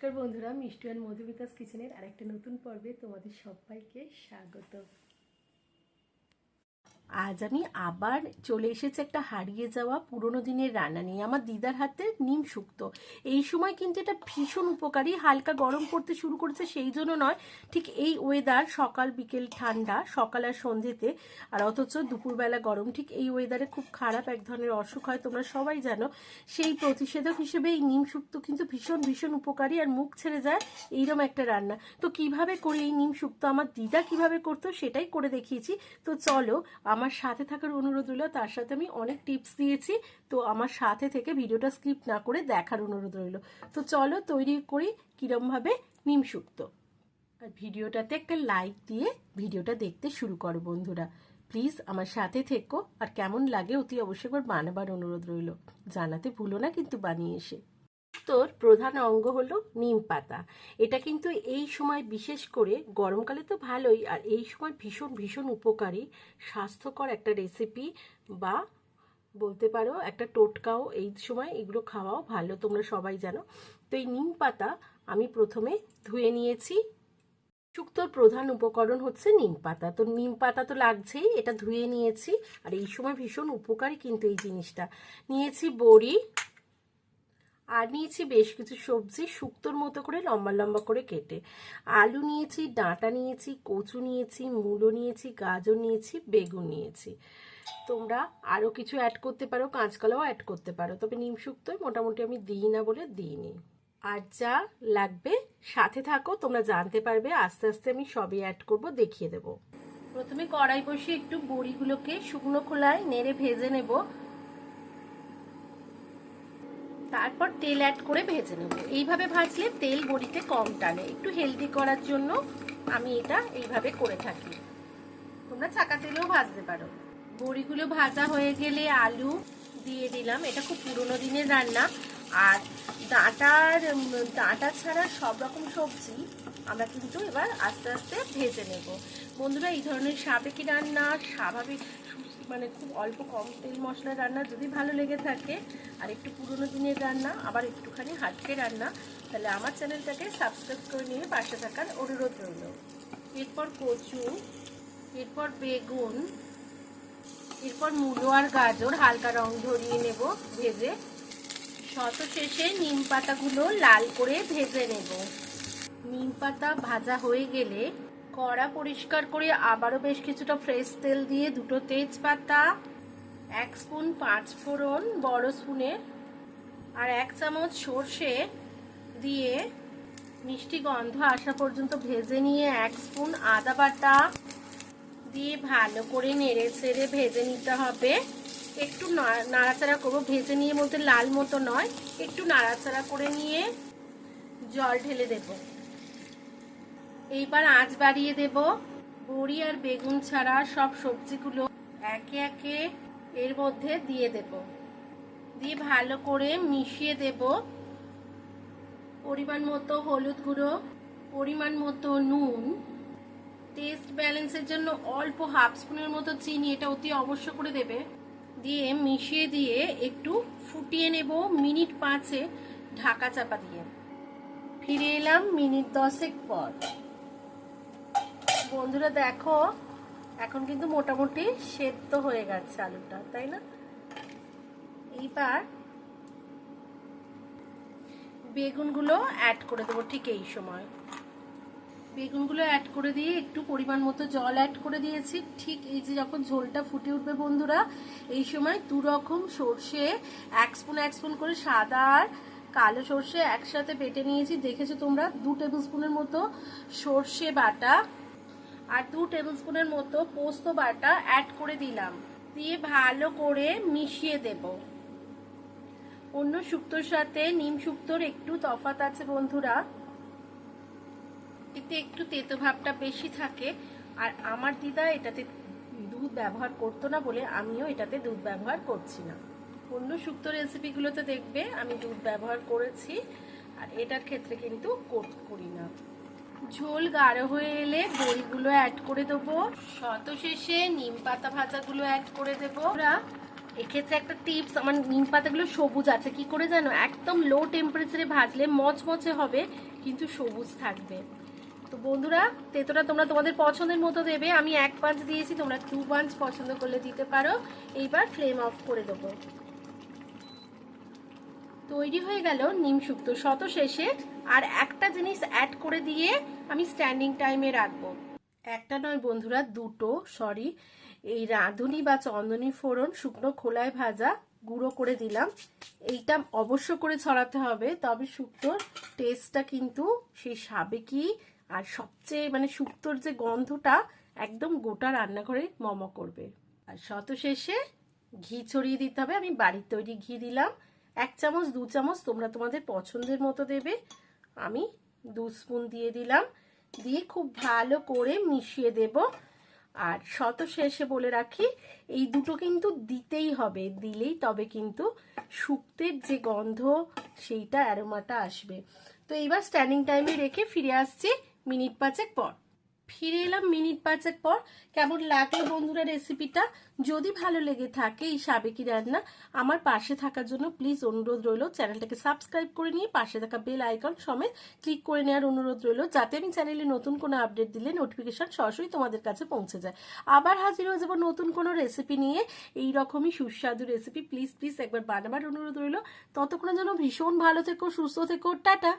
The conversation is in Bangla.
নমস্কার বন্ধুরা মিষ্টি অ্যান্ড মধুবিকাশ কিচেনের আরেকটা নতুন পর্বে তোমাদের সবাইকে স্বাগত। আজ আমি আবার চলে এসেছি একটা হারিয়ে যাওয়া পুরোনো দিনের রান্না নিয়ে। আমার দিদার হাতে নিম শুক্তো। এই সময় কিন্তু এটা ভীষণ উপকারী। হালকা গরম পড়তে শুরু করেছে, সেই জন্য নয়। ঠিক এই ওয়েদার সকাল, বিকেল ঠান্ডা, সকাল আর সন্ধ্যেতে, আর অথচ দুপুরবেলা গরম, ঠিক এই ওয়েদারে খুব খারাপ এক ধরনের অসুখ হয়, তোমরা সবাই জানো। সেই প্রতিষেধক হিসেবে এই নিম শুক্তো কিন্তু ভীষণ ভীষণ উপকারী আর মুখ ছেড়ে যায় এইরকম একটা রান্না। তো কীভাবে করি এই নিম শুক্তো আমার দিদা কীভাবে করতো সেটাই করে দেখিয়েছি। তো চলো, আমার সাথে থাকার অনুরোধ রইল, তার সাথে আমি অনেক টিপস দিয়েছি, তো আমার সাথে থেকে ভিডিওটা স্কিপ না করে দেখার অনুরোধ রইল। তো চলো তৈরি করি কিরমভাবে নিম শুক্তো আর ভিডিওটাতে একটা লাইক দিয়ে ভিডিওটা দেখতে শুরু করো বন্ধুরা। প্লিজ আমার সাথে থেকো, আর কেমন লাগে অতি অবশ্যই একবার বানাবার অনুরোধ রইল। জানাতে ভুলো না কিন্তু বানিয়ে এসে। তোর প্রধান অঙ্গ হলো নিম পাতা। এটা কিন্তু এই সময় বিশেষ করে গরমকালে তো ভালোই, আর এই সময় ভীষণ ভীষণ উপকারী, স্বাস্থ্যকর একটা রেসিপি বা বলতে পারো একটা টোটকাও এই সময় এগুলো খাওয়াও ভালো, তোমরা সবাই জানো। তো এই নিম পাতা আমি প্রথমে ধুয়ে নিয়েছি। শুক্তোর প্রধান উপকরণ হচ্ছে নিম পাতা। তো নিম পাতা তো লাগছেই, এটা ধুয়ে নিয়েছি। আর এই সময় ভীষণ উপকারী কিন্তু এই জিনিসটা। নিয়েছি বড়ি আর নিয়েছি বেশ কিছু সবজি শুক্তোর মতো করে লম্বা লম্বা করে কেটে। আলু নিয়েছি, ডাঁটা নিয়েছি, কচু নিয়েছি, মূলো নিয়েছি, গাজর নিয়েছি, বেগুন নিয়েছি। তোমরা আরও কিছু অ্যাড করতে পারো, কাঁচকলাও অ্যাড করতে পারো, তবে নিম শুক্তোয় মোটামুটি আমি দিই না বলে দিইনি। আর যা লাগবে সাথে থাকো, তোমরা জানতে পারবে, আস্তে আস্তে আমি সবই অ্যাড করব, দেখিয়ে দেব। প্রথমে কড়াই বসিয়ে একটু বড়িগুলোকে শুকনো খোলায় নেড়ে ভেজে নেব। তারপর তেল অ্যাড করে ভেজে নেব। এইভাবে ভাজলে তেল বড়িতে কম টানে। একটু হেলদি করার জন্য আমি এটা এইভাবে করে থাকি। তোমরা চাকা তেলেও ভাজতে পারো। বড়িগুলো ভাজা হয়ে গেলে আলু দিয়ে দিলাম। এটা খুব পুরোনো দিনের রান্না। আর ডাঁটার ডাঁটা ছাড়া সব রকম সবজি আমরা কিন্তু এবার আস্তে আস্তে ভেজে নেব। বন্ধুরা, এই ধরনের সাবেকি রান্না, স্বাভাবিক মানে খুব অল্প কম তেল মশলা রান্না যদি ভালো লেগে থাকে, আর একটু পুরোনো দিনের রান্না, আবার একটুখানি হাটকে রান্না, তাহলে আমার চ্যানেলটাকে সাবস্ক্রাইব করে নিয়ে পাশে থাকার অনুরোধ রইল। এরপর কচু, এরপর বেগুন, এরপর মূলো আর গাজর হালকা রং ধরিয়ে নেব, ভেজে। শত শেষে নিম পাতাগুলো লাল করে ভেজে নেব। নিম পাতা ভাজা হয়ে গেলে কড়া পরিষ্কার করে আবারও বেশ কিছুটা ফ্রেশ তেল দিয়ে দুটো তেজপাতা, এক স্পুন পাঁচ ফোড়ন বড় স্পুনের আর এক চামচ সর্ষে দিয়ে মিষ্টি গন্ধ আসা পর্যন্ত ভেজে নিয়ে এক স্পুন আদা বাটা দিয়ে ভালো করে নেড়ে ছেড়ে ভেজে নিতে হবে। একটু নাড়াচাড়া করব। ভেজে নিয়ে বলতে লাল মতো নয়, একটু নাড়াচাড়া করে নিয়ে জল ঢেলে দেব। এইবার আঁচ বাড়িয়ে দেব। বড়ি আর বেগুন ছাড়া সব সবজিগুলো একে একে এর মধ্যে দিয়ে দেব। দিয়ে ভালো করে মিশিয়ে দেব। পরিমাণ মতো হলুদ গুঁড়ো, পরিমাণ মতো নুন। টেস্ট ব্যালেন্সের জন্য অল্প হাফ স্পুনের মতো চিনি এটা অতি অবশ্য করে দেবে। দিয়ে মিশিয়ে দিয়ে একটু ফুটিয়ে নেব মিনিট পাঁচে ঢাকা চাপা দিয়ে। ফিরে এলাম মিনিট দশেক পর। বন্ধুরা দেখো, এখন কিন্তু মোটামুটি সেদ্ধ হয়ে গেছে আলুটা, তাই না? এইবার বেগুনগুলো অ্যাড করে দেবো ঠিক এই সময়। বেগুনগুলো অ্যাড করে দিয়ে একটু পরিমাণ মতো জল অ্যাড করে দিয়েছি। ঠিক এই যে যখন ঝোলটা ফুটে উঠবে বন্ধুরা, এই সময় দু রকম সর্ষে, এক স্পুন এক স্পুন করে সাদা আর কালো সর্ষে একসাথে বেটে নিয়েছি। দেখেছ তোমরা? দু টেবিল স্পুনের মতো সর্ষে বাটা আর দু টেবিল স্পুনের মতো পোস্ত বাটা অ্যাড করে দিলাম। দিয়ে ভালো করে মিশিয়ে দেব। অন্য শুক্তোর সাথে নিম শুক্তোর একটু তফাত আছে বন্ধুরা। এতে একটু তেতো ভাবটা বেশি থাকে। আর আমার দিদা এটাতে দুধ ব্যবহার করতো না বলে আমিও এটাতে দুধ ব্যবহার করছি না। অন্য শুক্ত রেসিপিগুলোতে দেখবে আমি দুধ ব্যবহার করেছি। আর এটার ক্ষেত্রে কিন্তু করি না। ঝোল গাঢ় হয়ে এলে বড়িগুলো অ্যাড করে দেবো। শত শেষে নিম পাতা ভাজাগুলো অ্যাড করে দেবো। ওরা এক্ষেত্রে একটা টিপস আমার নিম পাতাগুলো সবুজ আছে, কি করে জানো? একদম লো টেম্পারেচারে ভাজলে মচমচে হবে, কিন্তু সবুজ থাকবে। তো বন্ধুরা, তেতোটা তোমরা তোমাদের পছন্দের মতো দেবে। আমি এক পাঁচ দিয়েছি, তোমরা টু পাঁচ পছন্দ করলে দিতে পারো। এইবার ফ্লেম অফ করে দেবো। তৈরি হয়ে গেল নিম শুক্তো শত শেষে আর একটা জিনিস অ্যাড করে দিয়ে আমি স্ট্যান্ডিং টাইমে রাখব। একটা নয় বন্ধুরা, দুটো সরি এই রাঁধুনি বা চন্দনী ফোড়ন শুকনো খোলায় ভাজা, গুঁড়ো করে দিলাম। এইটা অবশ্য করে ছড়াতে হবে, তবে শুক্তোর টেস্টটা কিন্তু সেই সাবেকি আর সবচেয়ে মানে শুক্তোর যে গন্ধটা একদম গোটা রান্নাঘরে মম করবে। আর শত শেষে ঘি ছড়িয়ে দিতে হবে, আমি বাড়ির তৈরি ঘি দিলাম। এক চামচ, দু চামচ তোমরা তোমাদের পছন্দের মতো দেবে। আমি দু স্পুন দিয়ে দিলাম। দিয়ে খুব ভালো করে মিশিয়ে দেব। আর শত শেষে বলে রাখি, এই দুটো কিন্তু দিতেই হবে, দিলেই তবে কিন্তু শুক্তের যে গন্ধ, সেইটা অ্যারোমাটা আসবে। তো এইবার স্ট্যান্ডিং টাইমে রেখে ফিরে আসছি মিনিট পাঁচেক পর। ফিরে এলাম মিনিট পাঁচেক পর। কেমন লাগল বন্ধুরা রেসিপিটা যদি ভালো লেগে থাকে এই সাবেকি রান্না, আমার পাশে থাকার জন্য প্লিজ অনুরোধ রইল চ্যানেলটাকে সাবস্ক্রাইব করে নিয়ে পাশে থাকা বেল আইকন সমেত ক্লিক করে নেওয়ার অনুরোধ রইল যাতে আমি চ্যানেলে নতুন কোনো আপডেট দিলে নোটিফিকেশান সরাসরি তোমাদের কাছে পৌঁছে যায়। আবার হাজির হয়ে যাব নতুন কোনো রেসিপি নিয়ে। এই রকমই সুস্বাদু রেসিপি প্লিজ প্লিজ একবার বানাবার অনুরোধ রইল। ততক্ষণের জন্য ভীষণ ভালো থেকো, সুস্থ থেকো, টাটা!